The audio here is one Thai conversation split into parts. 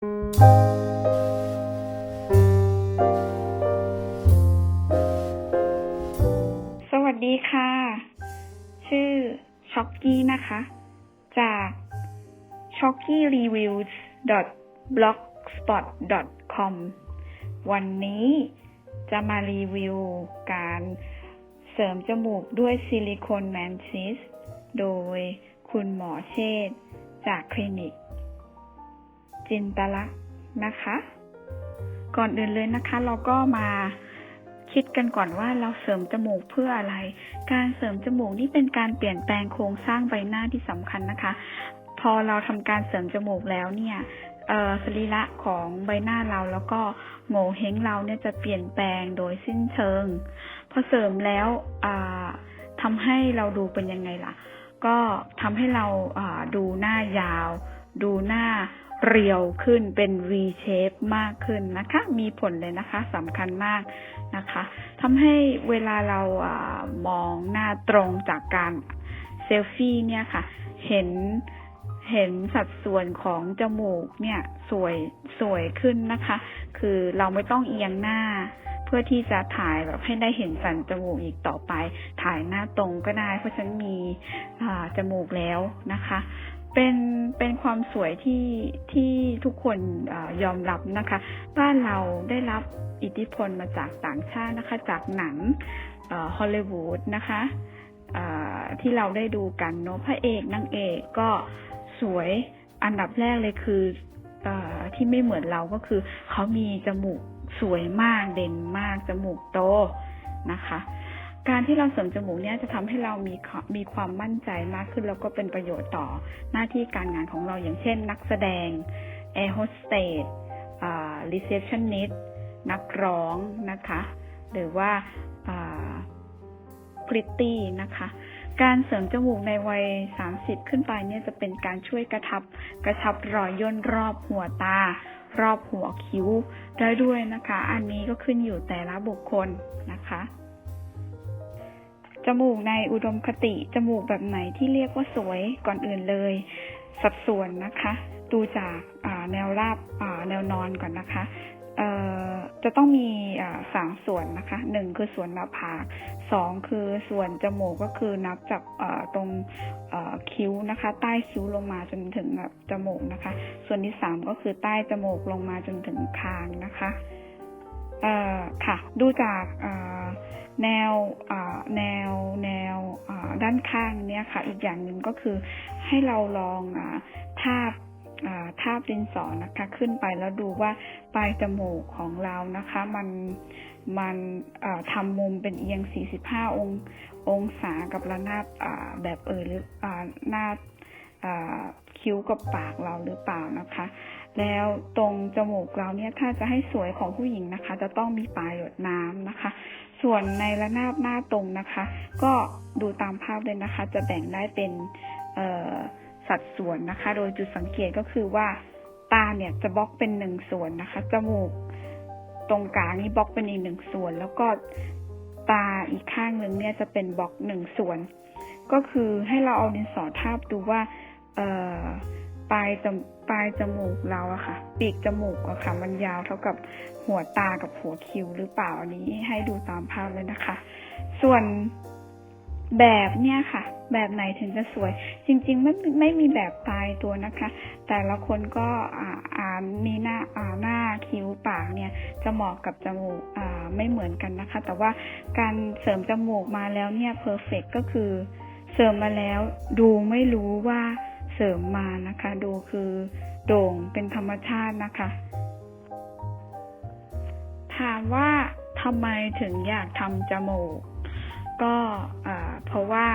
สวัสดีค่ะ ชื่อช็อกกี้นะคะ จาก s h o c k y reviews blogspot com วันนี้จะมารีวิวการเสริมจมูกด้วยซิลิโคนแมนซิส โดยคุณหมอเชษจากคลินิก จินตลักษณ์นะคะ ก่อนอื่นเลยนะคะ เราก็มาคิดกันก่อนว่าเราเสริมจมูกเพื่ออะไร การเสริมจมูกนี่เป็นการเปลี่ยนแปลงโครงสร้างใบหน้าที่สำคัญนะคะ พอเราทำการเสริมจมูกแล้วเนี่ยสรีระของใบหน้าเราแล้วก็โง่เฮงเราเนี่ยจะเปลี่ยนแปลงโดยสิ้นเชิง พอเสริมแล้วอ่าทำให้เราดูเป็นยังไงล่ะ ก็ทำให้เราดูหน้ายาว ดูหน้า เรียวขึ้นเป็น V shape มากขึ้นนะคะ มีผลเลยนะคะสำคัญมากนะคะทำให้เวลาเรามองหน้าตรงจากการเซลฟี่เนี่ยค่ะ เห็นเห็นสัดส่วนของจมูกเนี่ยสวยสวยขึ้นนะคะ คือเราไม่ต้องเอียงหน้า เพื่อที่จะถ่ายแบบให้ได้เห็นสันจมูกอีกต่อไป ถ่ายหน้าตรงก็ได้ เพราะฉันมีจมูกแล้วนะคะ เป็นเป็นความสวยที่ที่ทุกคนอยอมรับนะคะ บ้านเราได้รับอิทธิพลมาจากต่างชาตินะคะ จากหนังฮอลลีวูดนะคะที่เราได้ดูกันเนาะพระเอกนางเอกก็สวยอันดับแรกเลยคืออที่ไม่เหมือนเราก็คือ เขามีจมูกสวยมากเด่นมากจมูกโตนะคะ การที่เราเสริมจมูกเนี่ยจะทำให้เรามีมมีความมั่นใจมากขึ้น แล้วก็เป็นประโยชน์ต่อหน้าที่การงานของเราอย่างเช่น นักแสดงแอร์โฮสเตสรีเซพชันนิสนักร้องนะคะ หรือว่าพริตตี้นะคะ การเสริมจมูกในวัย 30 ขึ้นไปเนี่ยจะเป็นการช่วยกระทับกระชับรอยย่นรอบหัวตา รอบหัวคิ้วได้ด้วยนะคะ อันนี้ก็ขึ้นอยู่แต่ละบุคคลนะคะ จมูกในอุดมคติ จมูกแบบไหนที่เรียกว่าสวยก่อนอื่นเลย สัดส่วนนะคะ ดูจากแนวราบแนวนอนก่อนนะคะจะต้องมีสามส่วนนะคะหนึ่งคือส่วนหน้าผากสองคือส่วนจมูกก็คือนับจากตรงคิ้วนะคะ ใต้คิ้วลงมาจนถึงจมูกนะคะ ส่วนที่สามก็คือใต้จมูกลงมาจนถึงคางนะคะ ค่ะ ดูจากแนวแนวแนวด้านข้างเนี่ยค่ะ อีกอย่างหนึ่งก็คือให้เราลองทาบทาบดินสอนะคะ ขึ้นไปแล้วดูว่าปลายจมูกของเรานะคะ มันมันทำมุมเป็นเอียง 45 ององศากับระนาบแบบเออหรือหน้าคิ้วกับปากเราหรือเปล่านะคะ แล้วตรงจมูกเราเนี่ยถ้าจะให้สวยของผู้หญิงนะคะ จะต้องมีปลายหยดน้ำนะคะ ส่วนในระนาบหน้าตรงนะคะ ก็ดูตามภาพเลยนะคะ จะแบ่งได้เป็นสัดส่วนนะคะ โดยจุดสังเกตก็คือว่าตาเนี่ยจะบล็อกเป็นหนึ่งส่วนนะคะ จมูกตรงกลางนี่บล็อกเป็นอีกหนึ่งส่วน แล้วก็ตาอีกข้างหนึ่งเนี่ยจะเป็นบล็อกหนึ่งส่วน ก็คือให้เราเอาดินสอทาบดูว่าปลายจ ปลายจมูกเราอะค่ะ ปีกจมูกอะค่ะ มันยาวเท่ากับหัวตากับหัวคิ้วหรือเปล่าอันนี้ให้ดูตามภาพเลยนะคะ ส่วนแบบเนี่ยค่ะ แบบไหนถึงจะสวย จริงๆไม่ไม่มีแบบตายตัวนะคะ แต่ละคนก็อ่าอ่ามีหน้าอ่าหน้าคิ้วปากเนี่ย จะเหมาะกับจมูกอ่าไม่เหมือนกันนะคะ แต่ว่าการเสริมจมูกมาแล้วเนี่ยเพอร์เฟกก็คือเสริมมาแล้วดูไม่รู้ว่า ริมมานะคะ ดูคือโด่งเป็นธรรมชาตินะคะ ถามว่าทำไมถึงอยากทำจมูก ก็เพราะว่า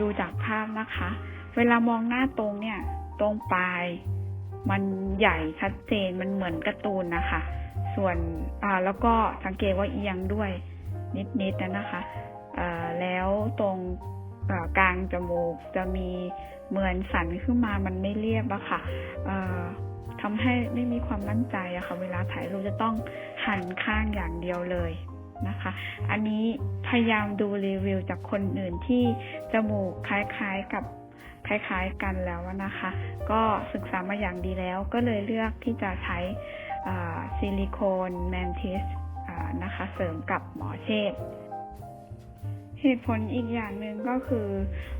ดูจากภาพนะคะ เวลามองหน้าตรงเนี่ย ตรงปลาย มันใหญ่ชัดเจนมันเหมือนการ์ตูนนะคะ ส่วนแล้วก็สังเกตว่าเอียงด้วยนิดๆนนะคะแล้วตรง กลางจมูกจะมีเหมือนสันขึ้นมามันไม่เรียบอะค่ะทำให้ไม่มีความมั่นใจอะค่ะเวลาถ่ายรูปจะต้องหันข้างอย่างเดียวเลยนะคะ อันนี้พยายามดูรีวิวจากคนอื่นที่จมูกคล้ายๆกับคล้ายๆกันแล้วนะคะ ก็ศึกษามาอย่างดีแล้วก็เลยเลือกที่จะใช้ซิลิโคนแมนทิสนะคะ เสริมกับหมอเชษ เหตุผลอีกอย่างหนึ่งก็คือ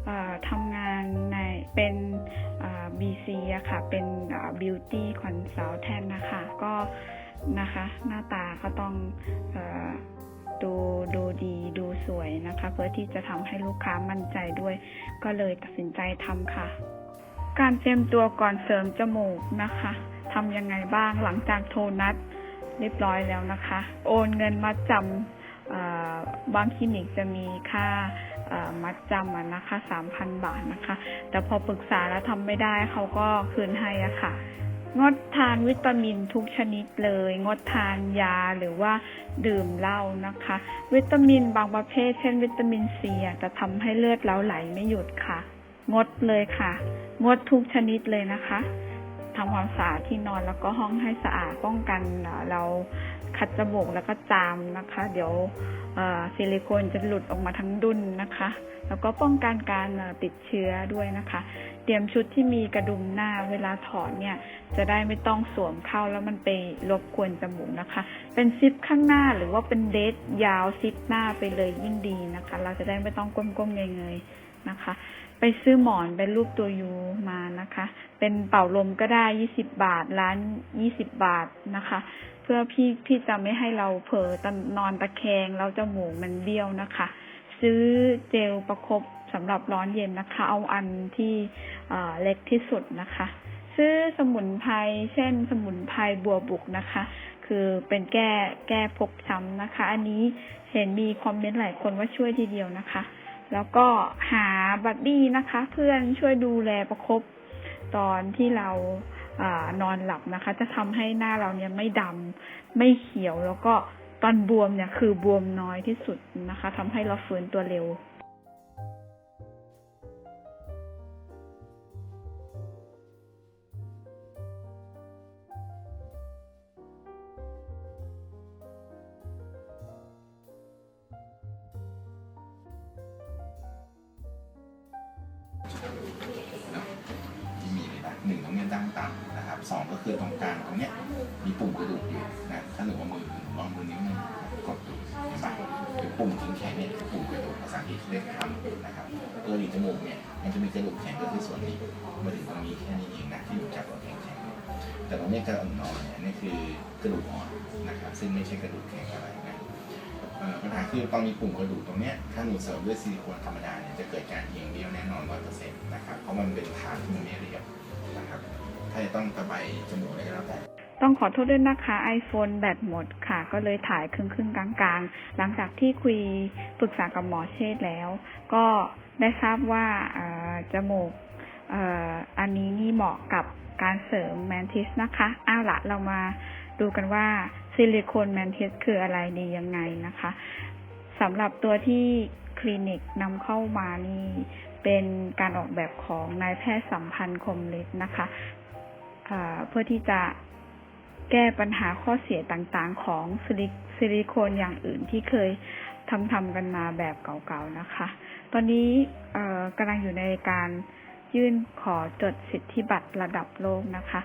อทำงานในเป็น BC อะค่ะ เป็น Beauty Consultant นะคะ ก็นะคะหน้าตาก็ต้องอดูดูดีดูสวยนะคะ เพื่อที่จะทำให้ลูกค้ามั่นใจด้วย ก็เลยตัดสินใจทำค่ะ การเตรียมตัวก่อนเสริมจมูกนะคะทำยังไงบ้างหลังจากโทรนัดเรียบร้อยแล้วนะคะ โอนเงินมาจำ บางคลินิกจะมีค่ามัดจำนะคะสามพันบาทนะคะ แต่พอปรึกษาแล้วทำไม่ได้เขาก็คืนให้อะค่ะ งดทานวิตามินทุกชนิดเลย งดทานยาหรือว่าดื่มเหล้านะคะ วิตามินบางประเภท เช่น วิตามินซีอะจะทำให้เลือดเราไหลไม่หยุดค่ะ งดเลยค่ะ งดทุกชนิดเลยนะคะทำความสะอาดที่นอนแล้วก็ห้องให้สะอาดป้องกันเรา ขัดจมูกแล้วก็จามนะคะ เดี๋ยวซิลิโคนจะหลุดออกมาทั้งดุนนะคะ แล้วก็ป้องกันการติดเชื้อด้วยนะคะ เตรียมชุดที่มีกระดุมหน้าเวลาถอดเนี่ย จะได้ไม่ต้องสวมเข้าแล้วมันไปรบกวนจมูกนะคะ เป็นซิปข้างหน้าหรือว่าเป็นเดทยาวซิปหน้าไปเลยยิ่งดีนะคะ เราจะได้ไม่ต้องก้มๆเงยๆนะคะ ไปซื้อหมอนเป็นรูปตัวยูมานะคะ เป็นเป่าลมก็ได้ยี่สิบบาทร้านยี่สิบบาทนะคะ เพื่อพี่พี่จะไม่ให้เราเผลอตอนนอนตะแคงแล้วจมูกมันเบี้ยวนะคะ ซื้อเจลประคบสำหรับร้อนเย็นนะคะ เอาอันที่เอ่อเล็กที่สุดนะคะ ซื้อสมุนไพรเช่นสมุนไพรบัวบุกนะคะ คือเป็นแก้แก้พกช้ำนะคะ อันนี้เห็นมีคอมเมนต์หลายคนว่าช่วยทีเดียวนะคะ แล้วก็หาบัดดี้นะคะ เพื่อนช่วยดูแลประคบตอนที่เรา อนอนหลับนะคะ จะทำให้หน้าเราเนี่ยไม่ดำไม่เขียวแล้วก็ตอนบวมเนี่ยคือบวมน้อยที่สุดนะคะทำให้เราฟื้นตัวเร็ว องก็คือตรงกลางตรงเนี้ยมีปุ่มกระดูกอยู่นะถ้าหนูเอามือลองมือนิ้วหนึงกดดูเห็นปะคือปุ่มถึงแขนเนี่ยปุ่มกระดูกภาษาอังกฤษเรียกทำนะครับตัวหลีจมูกเนี่ยมันจะมีกระดูกแข็งก็คือส่วนนี้มาถึงตรงนี้แค่นี้เองนะที่อยู่จับตัวแข็งแข็งแต่ตรงนี้กระดูกอ่อนเนี่ยนี่คือกระดูกอ่อนนะครับซึ่งไม่ใช่กระดูกแข็งอะไรนะปัญหาคือตอนมีปุ่มกระดูกตรงนี้ถ้าหนูเสริมด้วยซิลิโคนธรรมดาเนี่ยจะเกิดการเอียงเบี้ยวแน่นอนร้อยเปอร์เซ็นต์นะครับเพราะมันเป็นฐานที่มันไม่เรียบนะครับ ถ้าจะต้องตะไบจมูกอะไรก็แล้วแต่ต้องขอโทษด้วยนะคะ iPhone แบตหมดค่ะ ก็เลยถ่ายครึ่งครึ่งๆกลางๆหลังจากที่คุยปรึกษากับหมอเชษแล้ว ก็ได้ทราบว่าจมูกอ,อันนี้นี่เหมาะกับการเสริมแมนทิสนะคะเอาละเรามาดูกันว่าซิลิโคนแมนทิสคืออะไรดียังไงนะคะสำหรับตัวที่คลินิกนำเข้ามานี่เป็นการออกแบบของนายแพทย์สัมพันธ์คมฤทธิ์นะคะ เพื่อที่จะแก้ปัญหาข้อเสียต่างๆ ของซิลิซิลิโคนอย่างอื่นที่เคยทำทำๆกันมาแบบเก่าๆนะคะ ตอนนี้กำลังอยู่ในการยื่นขอจดสิทธิบัตรระดับโลกนะคะ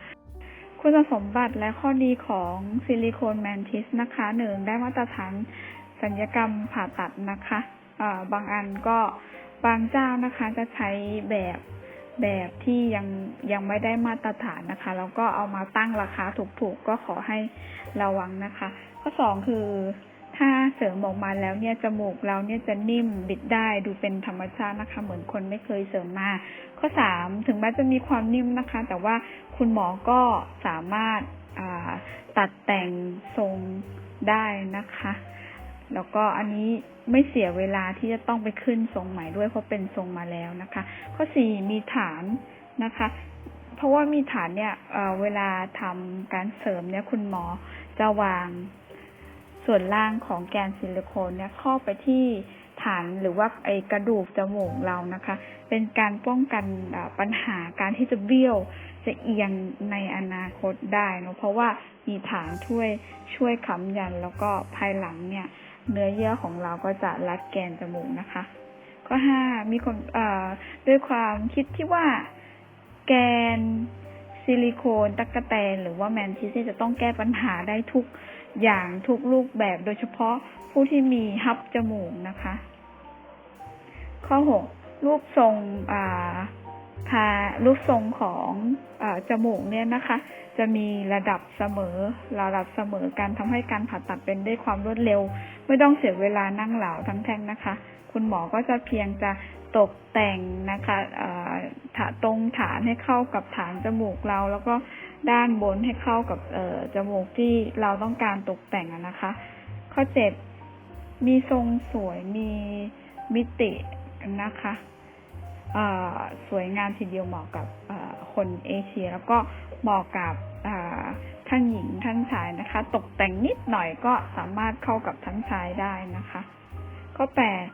คุณสมบัติและข้อดีของซิลิโคนแมนทิสนะคะหนึ่งได้มาตรฐานสัญญกรรมผ่าตัดนะคะ บางอันก็บางเจ้านะคะจะใช้แบบ แบบที่ยังยังไม่ได้มาตรฐานนะคะแล้วก็เอามาตั้งราคาถูกๆก็ขอให้ระวังนะคะ ข้อสองคือถ้าเสริมออกมาแล้วเนี่ยจมูกเราเนี่ยจะนิ่มบิดได้ดูเป็นธรรมชาตินะคะเหมือนคนไม่เคยเสริมมา ข้อสามถึงแม้จะมีความนิ่มนะคะ แต่ว่าคุณหมอก็สามารถาตัดแต่งทรงได้นะคะ แล้วก็อันนี้ ไม่เสียเวลาที่จะต้องไปขึ้นทรงใหม่ด้วยเพราะเป็นทรงมาแล้วนะคะ ข้อสี่มีฐานนะคะ เพราะว่ามีฐานเนี่ยเเวลาทำการเสริมเนี่ยคุณหมอจะวางส่วนล่างของแกนซิลิโคนเนี่ยเข้าไปที่ฐานหรือว่าไอกระดูกจมูกเรานะคะ เป็นการป้องกันปัญหาการที่จะเบี้ยวจะเอียงในอนาคตได้เนอะเพราะว่ามีฐานช่วยช่วยค้ำยันแล้วก็ภายหลังเนี่ย เนื้อเยื่อของเราก็จะรัดแกนจมูกนะคะ ข้อห้ามีความด้วยความคิดที่ว่าแกนซิลิโคนตักกะแตน หรือว่าแมนทิสเนี่ยจะต้องแก้ปัญหาได้ทุกอย่างทุกรูปแบบโดยเฉพาะผู้ที่มีฮับจมูกนะคะ ข้อหกรูปทรงอ่า ทารูปทรงของอจมูกเนี่ยนะคะ จะมีระดับเสมอระดับเสมอกันทำให้การผ่าตัดเป็นได้ความรวดเร็ว ไม่ต้องเสียเวลานั่งเหลาทั้งแท่งนะคะ คุณหมอก็จะเพียงจะตกแต่งนะคะถาตรงฐานให้เข้ากับฐานจมูกเรา แล้วก็ด้านบนให้เข้ากับจมูกที่เราต้องการตกแต่งนะคะ ข้อเจ็ดมีทรงสวยมีมิตินะคะ สวยงามทีเดียวเหมาะกับคนเอเชีย แล้วก็เหมาะกับท่านหญิงท่านชายนะคะ ตกแต่งนิดหน่อยก็สามารถเข้ากับทั้งชายได้นะคะ ข้อแปด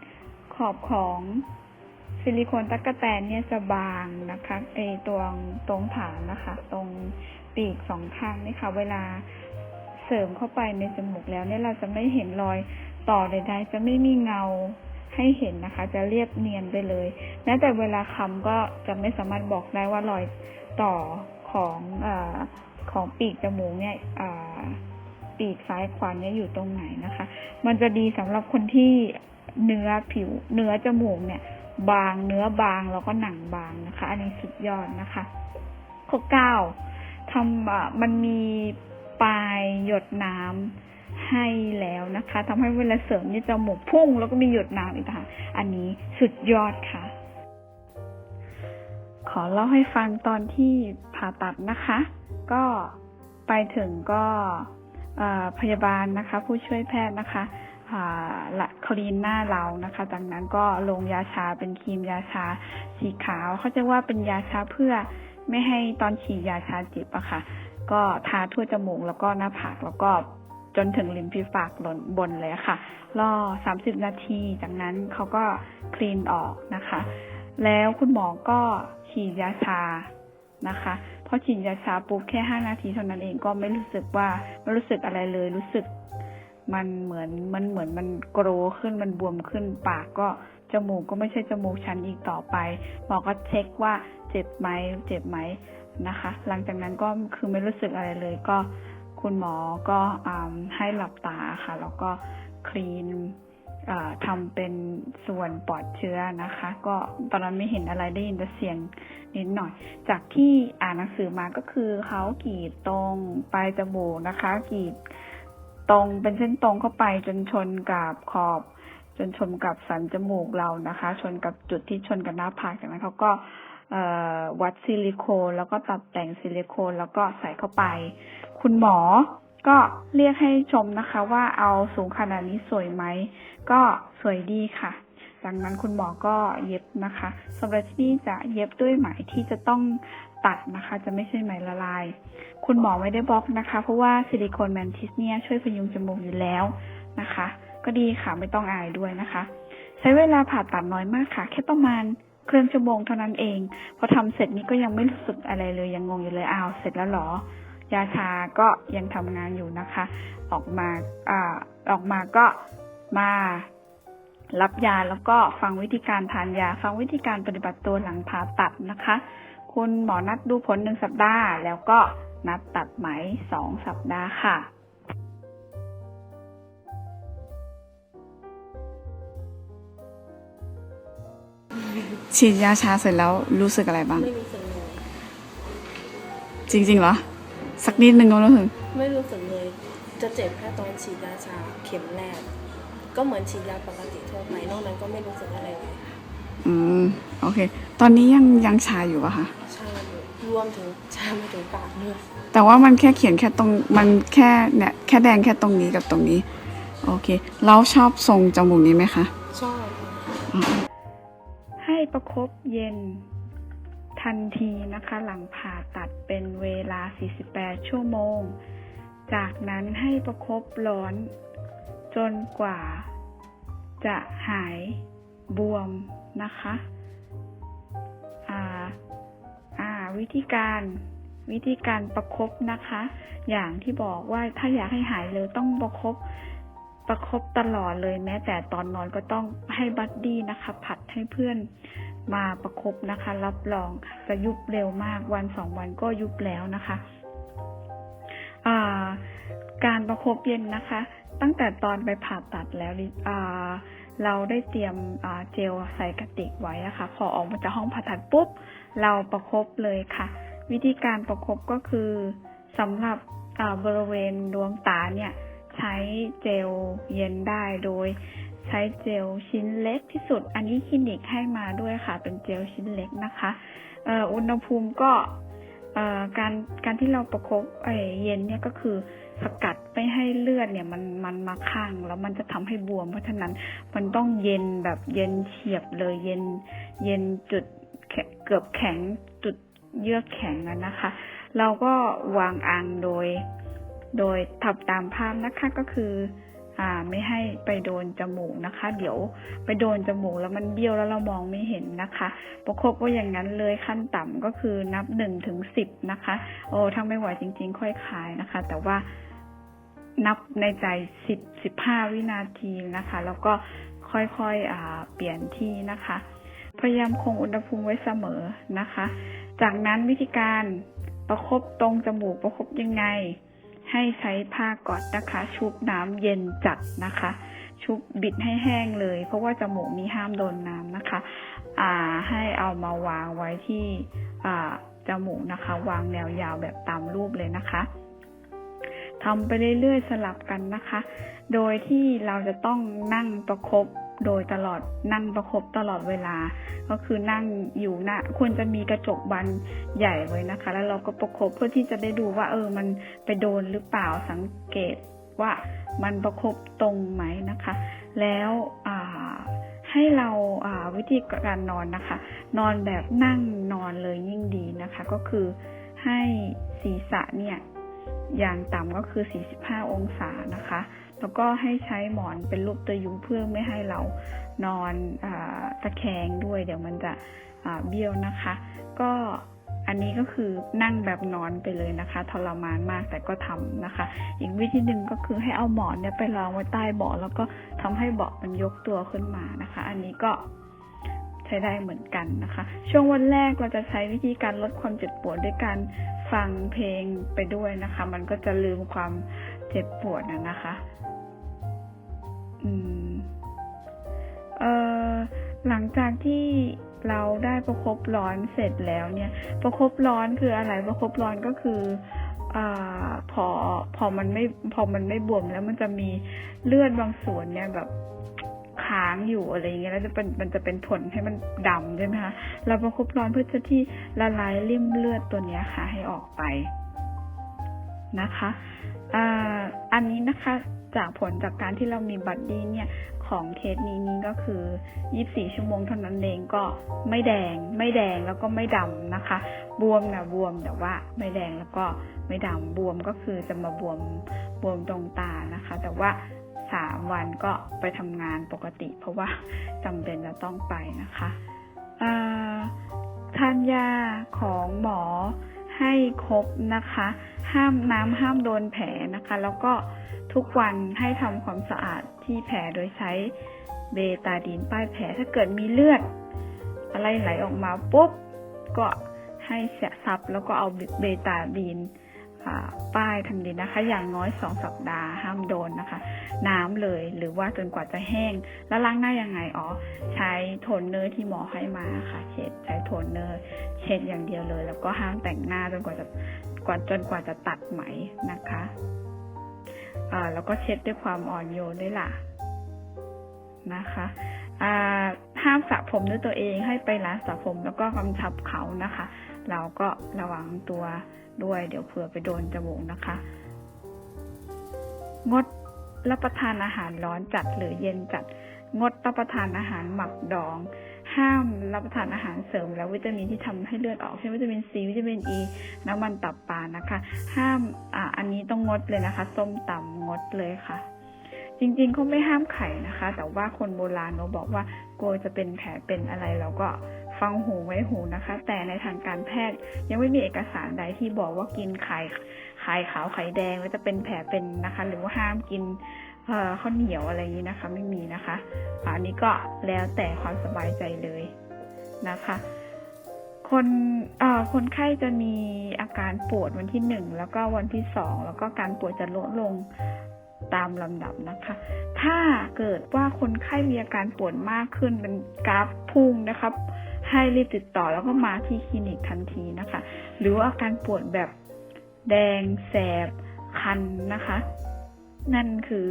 ขอบของซิลิโคนตั๊กแตนเนี่ยจะบางนะคะเออตรงตรงฐานนะคะ ตรงปีกสองข้างนี่ค่ะ เวลาเสริมเข้าไปในจมูกแล้วเนี่ยเราจะไม่เห็นรอยต่อใดๆจะไม่มีเงา ให้เห็นนะคะ จะเรียบเนียนไปเลยแม้แต่เวลาคำก็จะไม่สามารถบอกได้ว่ารอยต่อของเออของปีกจมูกเนี่ยอ่าปีกซ้ายขวาเนี่ยอยู่ตรงไหนนะคะ มันจะดีสำหรับคนที่เนื้อผิวเนื้อจมูกเนี่ย บางเนื้อบางแล้วก็หนังบางนะคะ อันนี้สุดยอดนะคะข้อเก้าทำอะมันมีปลายหยดน้ำ ให้แล้วนะคะทำให้เวลาเสริมนี่จมูกพุ่งแล้วก็มีหยดน้ำอีกค่ะ อันนี้สุดยอดค่ะ ขอเล่าให้ฟังตอนที่ผ่าตัดนะคะ ก็ไปถึงก็พยาบาลนะคะ ผู้ช่วยแพทย์นะคะอ่าละคลีนหน้าเรานะคะ จากนั้นก็ลงยาชาเป็นครีมยาชาสีขาว เขาจะว่าเป็นยาชาเพื่อไม่ให้ตอนฉีดยาชาเจ็บอะค่ะ ก็ทาทั่วจมูกแล้วก็หน้าผากแล้วก็ จนถึงริมฝีปากบนบนเลยอะค่ะ รอ 30 นาที จากนั้นเขาก็คลีนออกนะคะ แล้วคุณหมอก็ฉีดยาชานะคะพอฉีดยาชาปุ๊บแค่ 5 นาทีเท่านั้นเองก็ไม่รู้สึกว่าไม่รู้สึกอะไรเลยรู้สึกมันเหมือนมันเหมือนมันโกรขึ้นมันบวมขึ้นปากก็จมูกก็ไม่ใช่จมูกชันอีกต่อไปหมอก็เช็คว่าเจ็บไหมเจ็บไหมนะคะ หลังจากนั้นก็คือไม่รู้สึกอะไรเลยก็ คุณหมอก็ให้หลับตาค่ะ แล้วก็คลีนอ่าทำเป็นส่วนปลอดเชื้อนะคะ ก็ตอนนั้นไม่เห็นอะไรได้ยินแต่เสียงนิดหน่อย จากที่อ่านหนังสือมาก็คือเขากรีดตรงปลายจมูกนะคะกรีดตรงเป็นเส้นตรงเข้าไปจนชนกับขอบ จนชนกับสันจมูกเรานะคะ ชนกับจุดที่ชนกับหน้าผากจากนั้นเขาก็วัดซิลิโคนแล้วก็ตัดแต่งซิลิโคนแล้วก็ใส่เข้าไป คุณหมอ ก็เรียกให้ชมนะคะ ว่าเอาสูงขนาดนี้สวยไหม ก็สวยดีค่ะ จากนั้นคุณหมอก็เย็บนะคะสำหรับที่นี่จะเย็บด้วยไหมที่จะต้องตัดนะคะ จะไม่ใช่ไหมละลาย คุณหมอไม่ได้บล็อกนะคะ เพราะว่าซิลิโคนแมนทิสเนี่ยช่วยพยุงจมูกอยู่แล้วนะคะ ก็ดีค่ะไม่ต้องอายด้วยนะคะ ใช้เวลาผ่าตัดน้อยมากค่ะ แค่ประมาณเครึ่งชั่วโมงเท่านั้นเอง พอทำเสร็จนี่ก็ยังไม่รู้สึกอะไรเลยยังงงอยู่เลยอ้าวเสร็จแล้วเหรอ ยาชาก็ยังทำงานอยู่นะคะ ออกมาอ่าออกมาก็มารับยาแล้วก็ฟังวิธีการทานยา ฟังวิธีการปฏิบัติตัวหลังผ่าตัดนะคะ คุณหมอนัดดูผลหนึ่งสัปดาห์ แล้วก็นัดตัดไหมสองสัปดาห์ค่ะฉีดยาชาเสร็จแล้วรู้สึกอะไรบ้างไม่รู้สึกเลยจริงๆเหรอ สักนิดนึงก็รู้สึกไม่รู้สึกเลย จะเจ็บแค่ตอนฉีดยาชาเข็มแรก ก็เหมือนฉีดยาปกติทั่วไป นอกนั้นก็ไม่รู้สึกอะไรเลยอืมโอเค ตอนนี้ยังยังชาอยู่อะคะชาอยู่รวมถึงชามาถึงปากด้วยแต่ว่ามันแค่เขียนแค่ตรงมันแค่เนี่ยแค่แดงแค่ตรงนี้กับตรงนี้ โอเค เราชอบทรงจมูกนี้ไหมคะ ชอบให้ประคบเย็น ทันทีนะคะหลังผ่าตัดเป็นเวลา 48 ชั่วโมง จากนั้นให้ประคบร้อน จนกว่า จะหายบวมนะคะอ่าอ่าวิธีการวิธีการประคบนะคะ อย่างที่บอกว่าถ้าอยากให้หายเร็วต้องประคบประคบตลอดเลยแม้แต่ตอนนอนก็ต้องให้บัดดี้นะคะ ผัดให้เพื่อน มาประคบนะคะ รับรองจะยุบเร็วมากวันสองวันก็ยุบแล้วนะคะาการประคบเย็นนะคะ ตั้งแต่ตอนไปผ่าตัดแล้วเราได้เตรียมเจลใส่กระติกไว้อะค่ะพอออกมาจากห้องผ่าตัดปุ๊บ เราประคบเลยค่ะ วิธีการประคบก็คือสำหรับบริเวณดวงตาเนี่ย ใช้เจลเย็นได้โดย ใช้เจลชิ้นเล็กที่สุด อันนี้คลินิกให้มาด้วยค่ะ เป็นเจลชิ้นเล็กนะคะอุณหภูมิก็การการที่เราประคบเย็นเนี่ยก็คือสกัดไม่ให้เลือดเนี่ยมันมันมาข้างแล้วมันจะทำให้บวม เพราะฉะนั้นมันต้องเย็นแบบเย็นเฉียบเลยเย็นเย็นจุดเกือบแข็งจุดเยือกแข็งอะนะคะ เราก็วางอังโดย โดยทับตามภาพนะคะก็คือ อ่าไม่ให้ไปโดนจมูกนะคะ เดี๋ยวไปโดนจมูกแล้วมันเบี้ยวแล้วเรามองไม่เห็นนะคะประคบก็อย่างนั้นเลยขั้นต่ำก็คือนับหนึ่งถึงสิบนะคะ โอ้ถ้าไม่ไหวจริง ๆ ค่อยคลายนะคะ แต่ว่านับในใจสิบสิบห้าวินาทีนะคะ แล้วก็ค่อยๆอ่าเปลี่ยนที่นะคะ พยายามคงอุณหภูมิไว้เสมอนะคะ จากนั้นวิธีการประคบตรงจมูกประคบยังไง ให้ใช้ผ้ากอดนะคะ ชุบน้ำเย็นจัดนะคะ ชุบบิดให้แห้งเลย เพราะว่าจมูกนี้ห้ามโดนน้ำนะคะ อ่าให้เอามาวางไว้ที่อ่าจมูกนะคะ วางแนวยาวแบบตามรูปเลยนะคะทำไปเรื่อยๆสลับกันนะคะ โดยที่เราจะต้องนั่งประคบ โดยตลอดนั่งประคบตลอดเวลา ก็คือนั่งอยู่น้าควรจะมีกระจกบานใหญ่ไว้นะคะ แล้วเราก็ประคบเพื่อที่จะได้ดูว่า เออมันไปโดนหรือเปล่าสังเกตว่ามันประคบตรงไหมนะคะ แล้วให้เราาวิธีการนอนนะคะ นอนแบบนั่งนอนเลยยิ่งดีนะคะ ก็คือให้ศีรษะเนี่ยอย่างต่ำก็คือ 45 องศานะคะ แล้วก็ให้ใช้หมอนเป็นรูปตัวยูเพื่อไม่ให้เรานอนอตะแคงด้วย เดี๋ยวมันจะเบี้ยวนะคะ ก็อันนี้ก็คือนั่งแบบนอนไปเลยนะคะทรมานมากแต่ก็ทำนะคะ อีกวิธีหนึ่งก็คือให้เอาหมอนเนี่ยไปรองไว้ใต้เบาะแล้วก็ทำให้เบาะมันยกตัวขึ้นมานะคะ อันนี้ก็ใช้ได้เหมือนกันนะคะ ช่วงวันแรกเราจะใช้วิธีการลดความเจ็บปวดด้วยการฟังเพลงไปด้วยนะคะ มันก็จะลืมความ เจ็บปวดนะนะคะ อืม เอ่อ หลังจากที่เราได้ประคบร้อนเสร็จแล้วเนี่ย ประคบร้อนคืออะไร ประคบร้อนก็คืออ่าพอพอมันไม่พอมันไม่บวมแล้วมันจะมีเลือดบางส่วนเนี่ยแบบค้างอยู่อะไรอย่างเงี้ยแล้วจะเป็นมันจะเป็นผลให้มันดำใช่ไหมคะเราประคบร้อนเพื่อจะที่ละลายริ่มเลือดตัวเนี้ยค่ะ ให้ออกไปนะคะ อันนี้นะคะจากผลจากการที่เรามีบัตดี้เนี่ยของเคสนี้นี่ก็คือ 24 ชั่วโมงเท่านั้นเองก็ไม่แดง ไม่แดงแล้วก็ไม่ดำนะคะ บวมนะบวมแต่ว่าไม่แดงแล้วก็ไม่ดำบวมก็คือจะมาบวมบวมตรงตานะคะ แต่ว่าสามวันก็ไปทำงานปกติ เพราะว่าจำเป็นจะต้องไปนะคะอ่าทานยาของหมอ ให้ครบนะคะ ห้ามน้ำห้ามโดนแผลนะคะ แล้วก็ทุกวันให้ทำความสะอาดที่แผลโดยใช้เบตาดีนป้ายแผลถ้าเกิดมีเลือด อะไรไหลออกมาปุ๊บก็ให้เสียซับแล้วก็เอาเบตาดีน ป้ายทำดีนนะคะ อย่างน้อยสองสัปดาห์ห้ามโดนนะคะ น้ำเลยหรือว่าจนกว่าจะแห้ง แล้วล้างหน้ายังไงอ๋อใช้โทนเนอร์ที่หมอให้มาค่ะ เช็ดใช้โทนเนอร์ เช็ดอย่างเดียวเลย แล้วก็ห้ามแต่งหน้าจนกว่าจะกว่าจนกว่าจะตัดไหมนะคะอ่าแล้วก็เช็ดด้วยความอ่อนโยนด้วยล่ะนะคะอ่าห้ามสระผมด้วยตัวเองให้ไปร้านสระผมแล้วก็กำชับเขานะคะ เราก็ระวังตัว ด้วย เดี๋ยวเผื่อไปโดนจมูกนะคะ งดรับประทานอาหารร้อนจัดหรือเย็นจัด งดรับประทานอาหารหมักดอง ห้ามรับประทานอาหารเสริม และวิตามินที่ทำให้เลือดออกเช่นวิตามินซีวิตามินอ e, ีน้ำมันตับปลานะคะ ห้ามอ่าอันนี้ต้องงดเลยนะคะ ส้มตำงดเลยค่ะ จริงๆเขาไม่ห้ามไข่นะคะ แต่ว่าคนโบราณเขาบอกว่ากลัวจะเป็นแผลเป็นอะไรเราก็ ฟังหูไว้หูนะคะ แต่ในทางการแพทย์ยังไม่มีเอกสารใดที่บอกว่ากินไข่ไข่ขาวไข่แดงแล้วจะเป็นแผลเป็นนะคะ หรือว่าห้ามกินข้าวเหนียวอะไรอย่างนี้นะคะ ไม่มีนะคะอันนี้ก็แล้วแต่ความสบายใจเลยนะคะ คนคนไข้จะมีอาการปวดวันที่หนึ่งแล้วก็วันที่สองแล้วก็การปวดจะลดลงตามลำดับนะคะ ถ้าเกิดว่าคนไข้มีอาการปวดมากขึ้นเป็นกราฟพุ่งนะครับ ให้รีบติดต่อแล้วก็มาที่คลินิกทันทีนะคะ หรือว่าอาการปวดแบบแดงแสบคันนะคะ นั่นคือ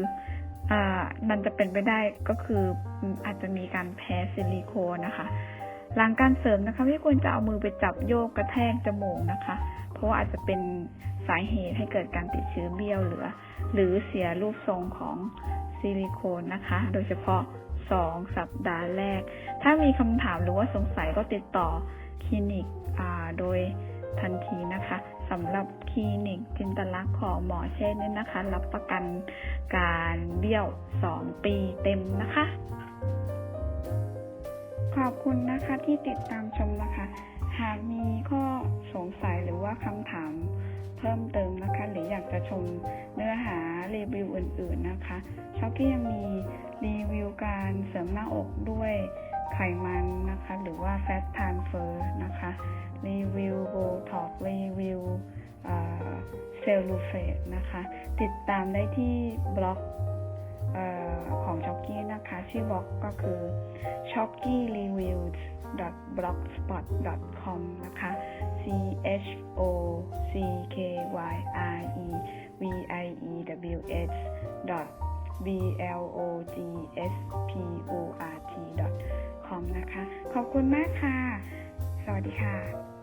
อ่ามันจะเป็นไปได้ก็คืออืมอาจจะมีการแพ้ซิลิโคนนะคะ หลังการเสริมนะคะ ไม่ควรจะเอามือไปจับโยกกระแทกจมูกนะคะ เพราะว่าอาจจะเป็นสาเหตุให้เกิดการติดเชื้อเบี้ยวเหลือ หรือเสียรูปทรงของซิลิโคนนะคะ โดยเฉพาะ 2 สัปดาห์แรก ถ้ามีคำถามหรือว่าสงสัยก็ติดต่อคลินิกอ่าโดยทันทีนะคะสำหรับคลินิกจินตลักษณ์ของหมอเช่นเนี่ยนะคะ รับประกันการเบี้ยว 2 ปีเต็มนะคะ ขอบคุณนะคะที่ติดตามชมนะคะ หากมีข้อสงสัยหรือว่าคำถาม พิ่มเติมนะคะ หรืออยากจะชมเนื้อหารีวิวอื่นๆนะคะช็อกกี้ยังมีรีวิวการเสริมหน้าอกด้วยไขมันนะคะ หรือว่าแฟตทานเฟอร์นะคะ รีวิวโบท็อกรีวิวเซลลูเฟตนะคะ ติดตามได้ที่บล็อกอของช็อกกี้นะคะ ชื่อบล็อกก็คือ s h o c k y r e v i e w blogspot com นะคะ c h o c k y r e v i e w s b l o g s p o r t com นะคะ ขอบคุณมากค่ะ สวัสดีค่ะ